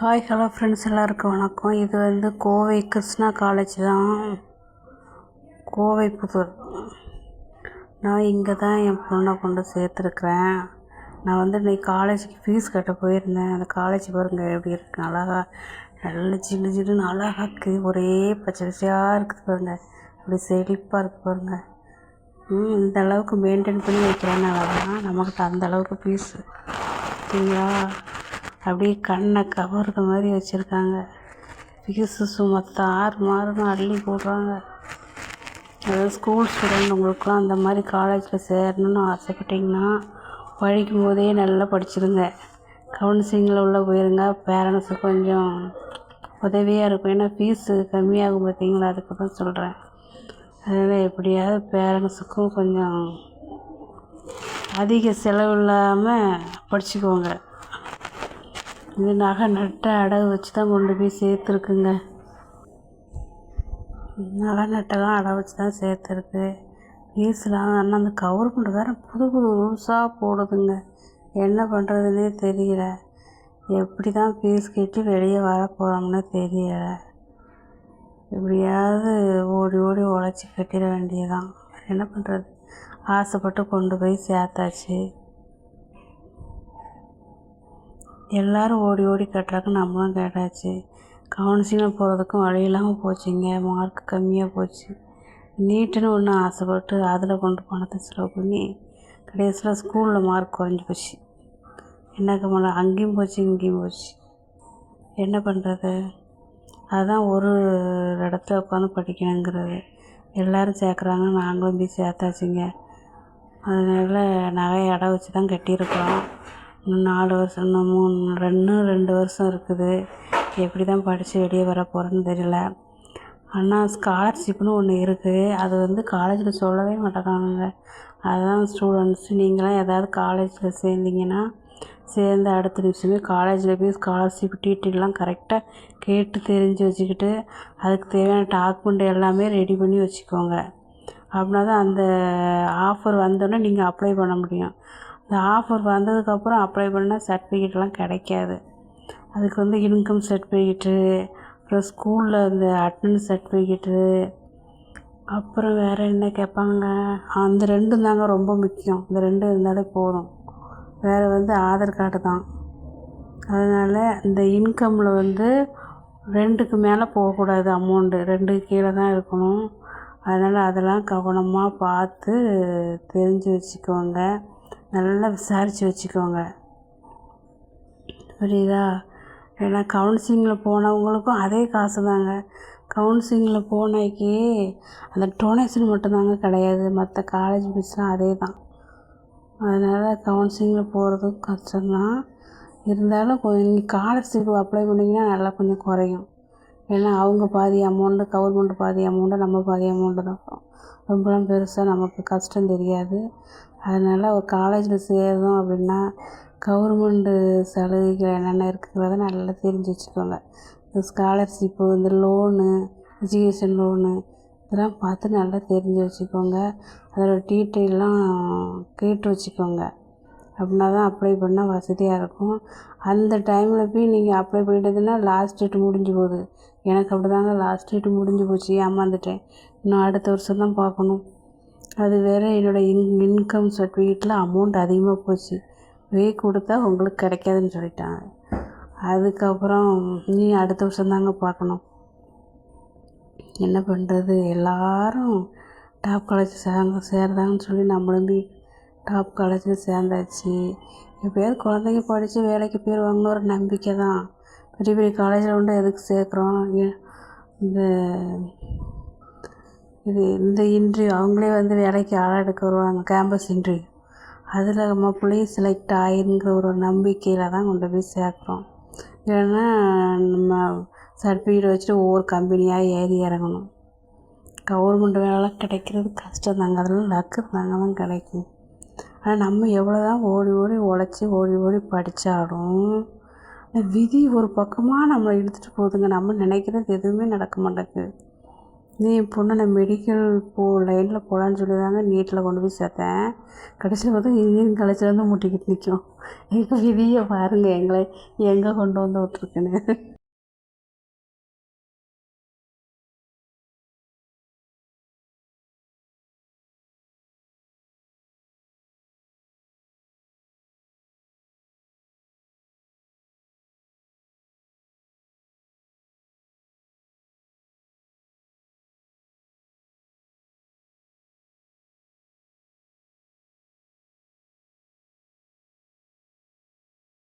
Hi hello friends எல்லாருக்கும் வணக்கம். இது வந்து கோவை கிருஷ்ணா காலேஜ் தான். கோவை புதூர். நான் இங்கே தான் என் பொண்ணை கொண்டு சேர்த்துருக்குறேன். நான் வந்து இன்னைக்கு காலேஜுக்கு ஃபீஸ் கட்ட போயிருந்தேன். அந்த காலேஜ் பாருங்கள் எப்படி இருக்கு. அழகா நல்ல ஜில்லு ஜில்லுன்னு அழகாக இருக்குது ஒரே பச்சை பச்சையாக இருக்குது பாருங்கள் அப்படி செழிப்பாக இருக்குது பாருங்கள் இந்த அளவுக்கு மெயின்டைன் பண்ணி வைக்கிறேன்னு அழகாக நமக்கு அந்த அளவுக்கு ஃபீஸு சரிங்களா அப்படியே கண்ணை கவர்ற மாதிரி வச்சுருக்காங்க. ஃபீஸு சும்மா தாறு மாறுன்னு அள்ளி போடுறாங்க. அதாவது ஸ்கூல் ஸ்டூடெண்ட் உங்களுக்குலாம் அந்த மாதிரி காலேஜில் சேரணும்னு ஆசைப்பட்டிங்கன்னா படிக்கும் போதே நல்லா படிச்சிருங்க. கவுன்சிலிங்கில் உள்ளே போயிருங்க. பேரண்ட்ஸு கொஞ்சம் உதவியாக இருக்கும். ஏன்னா ஃபீஸு கம்மியாகும் பார்த்தீங்களா? அதுக்கு தான் சொல்கிறேன் அதனால் எப்படியாவது பேரண்ட்ஸுக்கும் கொஞ்சம் அதிக செலவு இல்லாமல் படிச்சுக்கோங்க. இது நகை நட்ட அடகு வச்சு தான் கொண்டு போய் சேர்த்துருக்குங்க. நகை நட்டெல்லாம் அடகு வச்சு தான் சேர்த்துருக்கு. ஃபீஸ்லாம் ஆனால் அந்த கவர்மெண்ட் வேறு புது புது ரூல்ஸாக போடுதுங்க. என்ன பண்ணுறதுனே தெரியல. எப்படி தான் ஃபீஸ் கட்டி வெளியே வர போகிறாங்கன்னு தெரியல. எப்படியாவது ஓடி ஓடி உழைச்சி கட்டிட வேண்டியதுதான். என்ன பண்ணுறது ஆசைப்பட்டு கொண்டு போய் சேர்த்தாச்சு. எல்லோரும் ஓடி ஓடி கட்டுறாங்க நம்மளும் கேட்டாச்சு. கவுன்சிலிங் போகிறதுக்கும் வழி இல்லாமல் போச்சுங்க மார்க் கம்மியாக போச்சு. நீட்டுன்னு ஒன்று ஆசைப்பட்டு அதில் கொண்டு பணத்தை செலவு பண்ணி கடைசியில் ஸ்கூலில் மார்க் குறைஞ்சி போச்சு. என்னக்க பண்ண அங்கேயும் போச்சு இங்கேயும் போச்சு. என்ன பண்ணுறது அதுதான் ஒரு இடத்துல உட்காந்து படிக்கணுங்கிறது. எல்லோரும் சேர்க்குறாங்க நாங்களும் போய் சேர்த்தாச்சுங்க. அதனால் நகையை இடம் வச்சு தான் கட்டியிருக்கிறோம் இன்னும் நாலு வருஷம் இன்னும் மூணு ரெண்டு ரெண்டு வருஷம் இருக்குது. எப்படி தான் படித்து வெளியே வர போகிறேன்னு தெரியல. ஆனால் ஸ்காலர்ஷிப்னு ஒன்று இருக்குது அது வந்து காலேஜில் சொல்லவே மாட்டேங்காங்க அதுதான் ஸ்டூடெண்ட்ஸ் நீங்களாம் ஏதாவது காலேஜில் சேர்ந்தீங்கன்னா சேர்ந்த அடுத்த நிமிஷமே காலேஜில் போய் ஸ்காலர்ஷிப் டீட்டெயிலாம் கரெக்டாக கேட்டு தெரிஞ்சு வச்சுக்கிட்டு அதுக்கு தேவையான டாக்குமெண்ட் எல்லாமே ரெடி பண்ணி வச்சுக்கோங்க. அப்படின்னா தான் அந்த ஆஃபர் வந்தோடனே நீங்கள் அப்ளை பண்ண முடியும். இந்த ஆஃபர் வந்ததுக்கப்புறம் அப்ளை பண்ணால் சர்டிஃபிகேட்லாம் கிடைக்காது. அதுக்கு வந்து இன்கம் சர்டிஃபிகேட்டு அப்புறம் ஸ்கூலில் இந்த அட்டனன்ஸ் சர்டிஃபிகேட்டு அப்புறம் வேறு என்ன கேட்பாங்க? அந்த ரெண்டும் தாங்க ரொம்ப முக்கியம். இந்த ரெண்டும் இருந்தாலே போதும். வேறு வந்து ஆதார் கார்டு தான். அதனால் இந்த இன்கமில் வந்து ரெண்டுக்கு மேலே போகக்கூடாது அமௌண்ட்டு ரெண்டு கீழே தான் இருக்கணும். அதனால் அதெல்லாம் கவனமாக பார்த்து தெரிஞ்சு வச்சுக்கோங்க. நல்லா விசாரித்து வச்சுக்கோங்க. புரியுதா? ஏன்னா கவுன்சிலிங்கில் போனவங்களுக்கும் அதே காசு தாங்க கவுன்சிலிங்கில் போனாக்கி அந்த டொனேஷன் மட்டும்தாங்க கிடையாது. மற்ற காலேஜ் ஃபீஸ்லாம் அதே தான் அதனால் கவுன்சிலிங்கில் போகிறதும் கஷ்டம்தான். இருந்தாலும் கொஞ்சம் நீங்கள் ஸ்காலர்ஷிப் அப்ளை பண்ணிங்கன்னா நல்லா கொஞ்சம் குறையும். ஏன்னா அவங்க பாதி அமௌண்ட்டு கவர்மெண்ட் பாதி அமௌண்ட்டு நம்ம பாதி அமௌண்ட்டு தான். ரொம்பலாம் பெருசாக நமக்கு கஷ்டம் தெரியாது. அதனால் ஒரு காலேஜில் சேரணும் அப்படின்னா கவர்மெண்ட்டு சலுகைகள் என்னென்ன இருக்குங்கிறத நல்லா தெரிஞ்சு வச்சுக்கோங்க. இந்த ஸ்காலர்ஷிப்பு இந்த லோனு எஜுகேஷன் லோனு இதெல்லாம் பார்த்து நல்லா தெரிஞ்சு வச்சுக்கோங்க. அதோட டீட்டெயிலாம் கேட்டு வச்சுக்கோங்க. அப்படின்னா தான் அப்ளை பண்ணால் வசதியாக இருக்கும். அந்த டைமில் போய் நீங்கள் அப்ளை பண்ணிட்டதுன்னா லாஸ்ட் டேட் முடிஞ்சு போகுது. எனக்கு அப்படி தாங்க லாஸ்ட் டேட் முடிஞ்சு போச்சு ஏமாந்துட்டேன். இன்னும் அடுத்த வருஷம் தான் பார்க்கணும். அது வேறு என்னோடய இன் இன்கம் சர்டிஃபிகேட்டில் அமௌண்ட் அதிகமாக போச்சு. வே கொடுத்தா உங்களுக்கு கிடைக்காதுன்னு சொல்லிட்டாங்க. அதுக்கப்புறம் நீ அடுத்த வருஷம்தாங்க பார்க்கணும். என்ன பண்ணுறது எல்லோரும் டாப் காலேஜ் சேர்ந்து சேர்ந்தாங்கன்னு சொல்லி நம்மளும் போய் டாப் காலேஜில் சேர்ந்தாச்சு. எப்படியாவது குழந்தைங்க படித்து வேலைக்கு போயிடுவாங்கன்னு ஒரு நம்பிக்கை தான் பெரிய பெரிய காலேஜில் கொண்டு எதுக்கு சேர்க்குறோம்? இந்த இது இந்த இன்ட்ரிவ் அவங்களே வந்து வேலைக்கு ஆளாக எடுக்க வருவாங்க கேம்பஸ் இன்ட்ரிவ் அதில் நம்ம பிள்ளையும் செலக்ட் ஆயிருங்கிற ஒரு நம்பிக்கையில் தான் கொண்டு போய் சேர்க்குறோம். இல்லைன்னா நம்ம சர்டிஃபிகேட் வச்சுட்டு ஒவ்வொரு கம்பெனியாக ஏறி இறங்கணும். கவர்மெண்ட் வேலை கிடைக்கிறது கஷ்டம் தாங்க. அதெல்லாம் லக்கு தாங்க தான் கிடைக்கும். ஆனால் நம்ம எவ்வளோ தான் ஓடி ஓடி உழைச்சி ஓடி ஓடி படித்தாலும் விதி ஒரு பக்கமாக நம்மளை இழுத்துட்டு போகுதுங்க. நம்ம நினைக்கிறது எதுவுமே நடக்க மாட்டேங்குது. நீ என் பொண்ணை நான் மெடிக்கல் போ லைனில் போகலான்னு சொல்லி தாங்க நீட்டில் கொண்டு போய் சேர்த்தேன். கடைசியில் பார்த்தா இன்ஜினியரிங் காலேஜில் வந்து முட்டிக்கிட்டு நிற்கும் எங்கள் விதியை பாருங்கள் எங்களை எங்கே கொண்டு வந்து விட்ருக்குன்னு